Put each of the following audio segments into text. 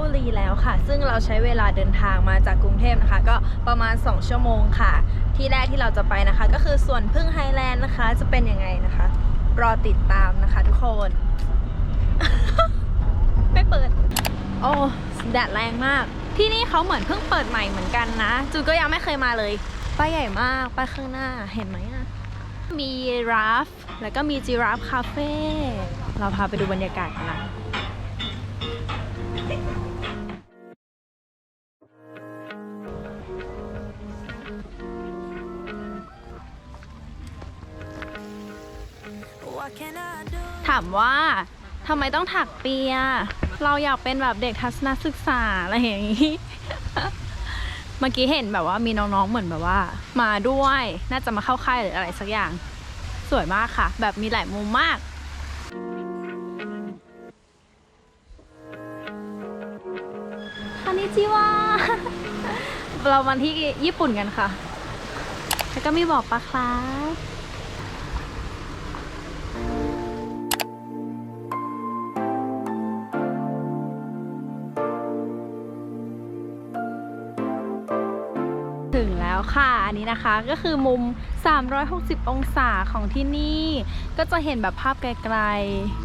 บุรีแล้วค่ะ ซึ่งเราใช้เวลาเดินทางมาจากกรุงเทพนะคะ ก็ประมาณ 2 ชั่วโมงค่ะ ที่แรกที่เราจะไปนะคะ ก็คือสวนพึ่งไฮแลนด์นะคะ จะเป็นยังไงนะคะ รอติดตามนะคะทุกคน ไม่เปิด โอ้แดดแรงมาก ที่นี่เขาเหมือนเพิ่งเปิดใหม่เหมือนกันนะ จูก็ยังไม่เคยมาเลยป้ายใหญ่มากป้ายข้างหน้าเห็นไหมอะมีราฟ แล้วก็มีจีราฟคาเฟ่เราพาไปดูบรรยากาศกันนะ ว่าทำไมต้องถักเปีย เราอยากเป็นแบบเด็กทัศนศึกษาอะไรอย่างนี้ เมื่อกี้เห็นแบบว่ามีน้องๆเหมือนแบบว่า มาด้วยน่าจะมาเข้าค่ายหรืออะไรสักอย่าง สวยมากค่ะ แบบมีหลายมุมมากคานิจิวาเรามาที่ญี่ปุ่นกันค่ะ แล้วก็มีบอกปลาครับถึ แล้วค่ะ อันนี้นะคะก็คือมุม 360 องศาของที่นี่ ก็จะเห็นแบบภาพไกล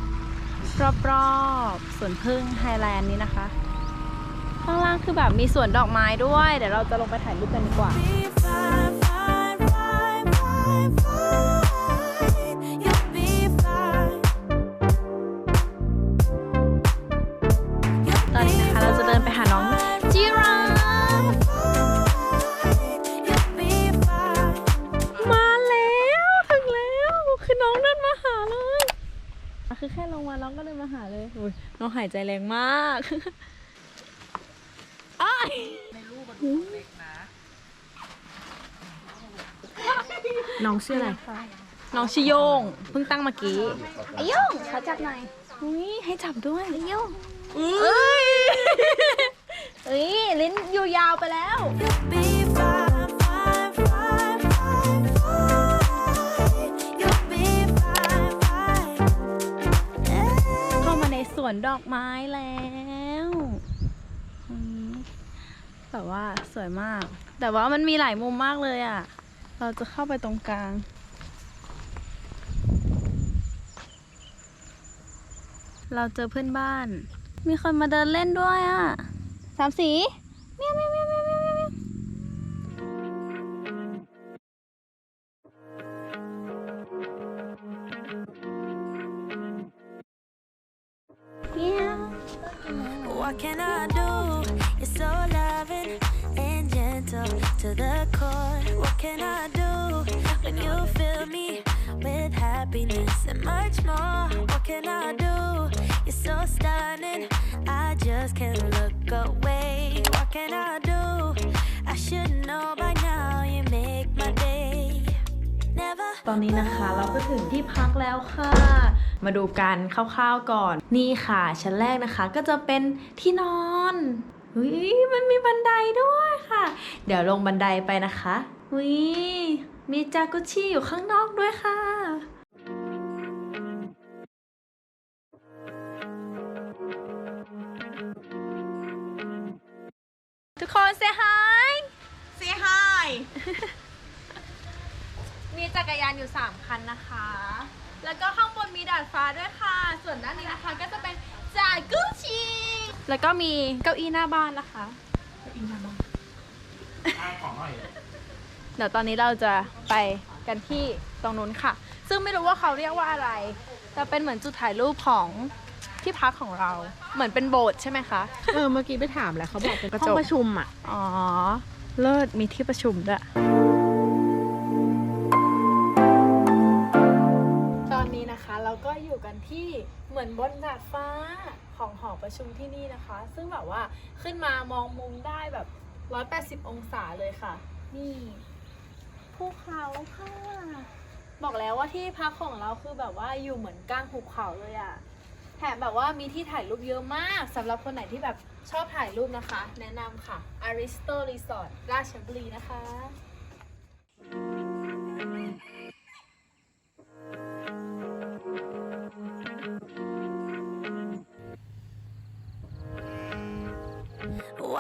ๆ รอบๆสวนพึ่งไฮแลนด์นี้นะคะ ข้างล่างคือแบบมีสวนดอกไม้ด้วย เดี๋ยวเราจะลงไปถ่ายรูปกันดีกว่า นมาหาเลยอุ๊ยน้องหายใจแรงมากอ้ายน้องชื่ออะไร น้องชื่อโยง เพิ่งตั้งเมื่อกี้ไอโยงขอจับหน่อยอุ้ยให้จับด้วยไอโยงเอ้ยเอ้ยลิ้นอยู่ยาวไปแล้ว วนดอกไม้แล้วแบบว่าสวยมาก แต่ว่ามันมีหลายมุมมากเลยอะ เราจะเข้าไปตรงกลาง เราเจอเพื่อนบ้าน มีคนมาเดินเล่นด้วยอะ สามสีเมียเมีย What can I do? You're so loving and gentle to the core. What can I do when you fill me with happiness and much more? What can I do? You're so stunning. I just can't look away. What can I do? I should know by now. ตอนนี้นะคะเราก็ถึงที่พักแล้วค่ะ มาดูกันคร่าวๆก่อน นี่ค่ะ ชั้นแรกนะคะก็จะเป็นที่นอนอุ้ยมันมีบันไดด้วยค่ะ เดี๋ยวลงบันไดไปนะคะอุ้ยมีจากุชิอยู่ข้างนอกด้วยค่ะ จักรยานอยู่ 3 คันนะคะ แล้วก็ข้างบนมีดาดฟ้าด้วยค่ะ ส่วนด้านนี้นะคะก็จะเป็นจากุชิแล้วก็มีเก้าอี้หน้าบ้านนะคะเดี๋ยวตอนนี้เราจะไปกันที่ตรงนู้นค่ะ ซึ่งไม่รู้ว่าเขาเรียกว่าอะไร แต่เป็นเหมือนจุดถ่ายรูปของที่พักของเรา เหมือนเป็นโบสถ์ใช่ไหมคะ เออ เมื่อกี้ไปถามแล้วเขาบอกเป็นกระจกห้องประชุมอะ อ๋อ เลิศมีที่ประชุมด้วย เราก็อยู่กันที่เหมือนบนดาดฟ้าของหอประชุมที่นี่นะคะ ซึ่งแบบว่าขึ้นมามองมุมได้แบบ 180 องศาเลยค่ะ นี่ภูเขาค่ะ บอกแล้วว่าที่พักของเราคือแบบว่าอยู่เหมือนกลางหุบเขาเลยอะแถมแบบว่ามีที่ถ่ายรูปเยอะมากสำหรับคนไหนที่แบบชอบถ่ายรูปนะคะ แนะนำค่ะ Aristo Resort ราชบุรีนะคะ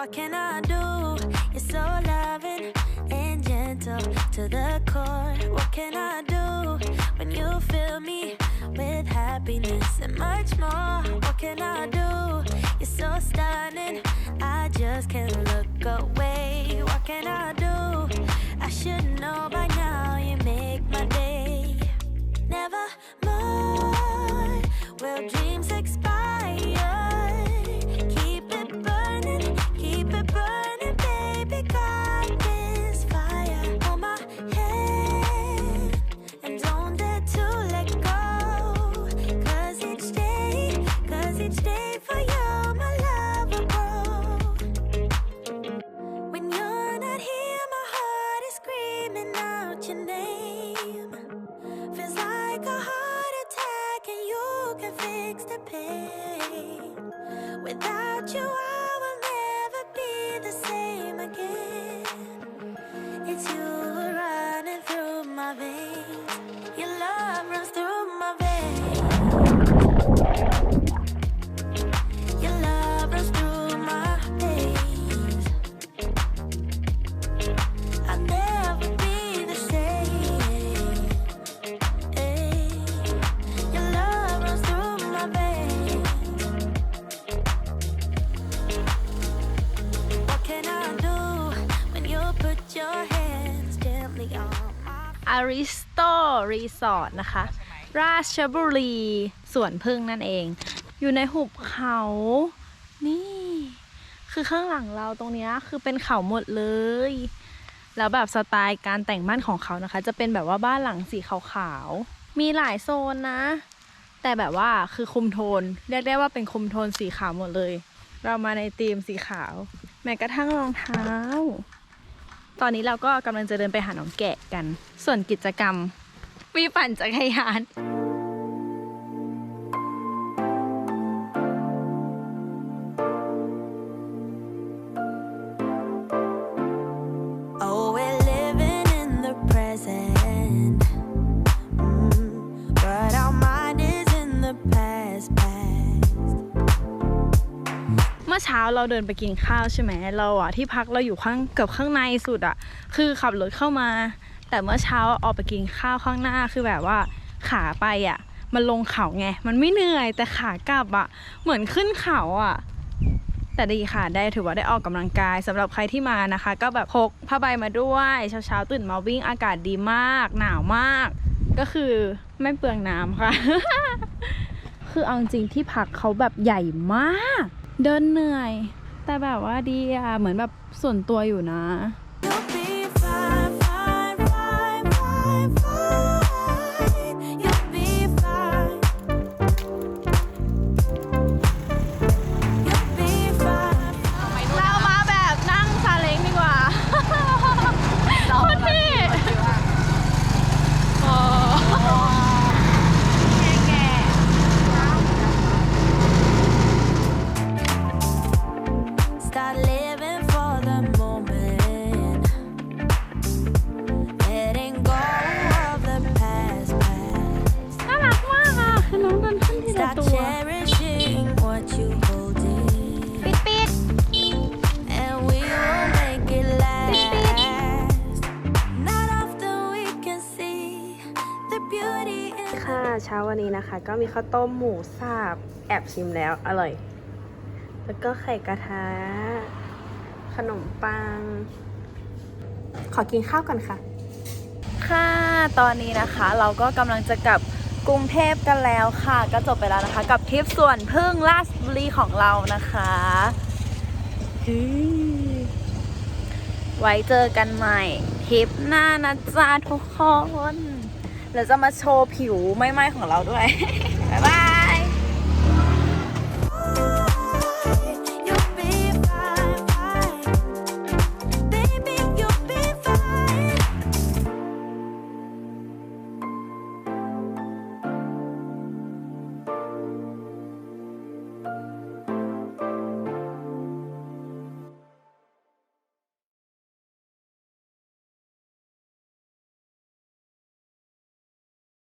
What can I do? You're so loving and gentle to the core. What can I do when you fill me with happiness and much more? What can I do? You're so stunning. I just can't look away. What can I do? I should know by now. You make my day. Never more will dreams expire. ริสโตรีสอร์ทนะคะ ราชบุรีสวนพึ่งนั่นเอง อยู่ในหุบเขา นี่ คือข้างหลังเราตรงเนี้ยคือเป็นเขาหมดเลย แล้วแบบสไตล์การแต่งบ้านของเขานะคะ จะเป็นแบบว่าบ้านหลังสีขาวๆ มีหลายโซนนะ แต่แบบว่าคือคุมโทน เรียกได้ว่าเป็นคุมโทนสีขาวหมดเลย เรามาในธีมสีขาว แม้กระทั่งรองเท้า ตอนนี้เราก็กำลังจะเดินไปหาน้องแกะกัน ส่วนกิจกรรมมีปั่นจักรยาน เช้าเราเดินไปกินข้าวใช่ไหมเราอะที่พักเราอยู่ข้างเกือบข้างในสุดอะคือขับรถเข้ามา แต่เมื่อเช้าออกไปกินข้าวข้างหน้าคือแบบว่าขาไปอะมันลงเขาไง มันไม่เหนื่อยแต่ขากลับอะเหมือนขึ้นเขาอะแต่ดีค่ะได้ถือว่าได้ออกกำลังกายสำหรับใครที่มานะคะ ก็แบบพกผ้าใบมาด้วยเช้าๆตื่นมาวิ่งอากาศดีมาก หนาวมาก ก็คือไม่เปลืองน้ำค่ะ คือเอาจริงที่พักเขาแบบใหญ่มาก เดินเหนื่อย แต่แบบว่าดีอะเหมือนแบบส่วนตัวอยู่นะ นนี้นะคะ ก็มีข้าวต้มหมูสับแอบชิมแล้วอร่อย แล้วก็ไข่กระทะ ขนมปัง ขอกินข้าวก่อนค่ะ ค่ะตอนนี้นะคะ เราก็กำลังจะกลับกรุงเทพกันแล้วค่ะ ก็จบไปแล้วนะคะ กับทริปส่วนพึ่งราชบุรีของเรานะคะฮึไว้เจอกันใหม่ทริปหน้านะจ๊ะทุกคน เราจะมาโชว์ผิวไหม้ๆของเราด้วย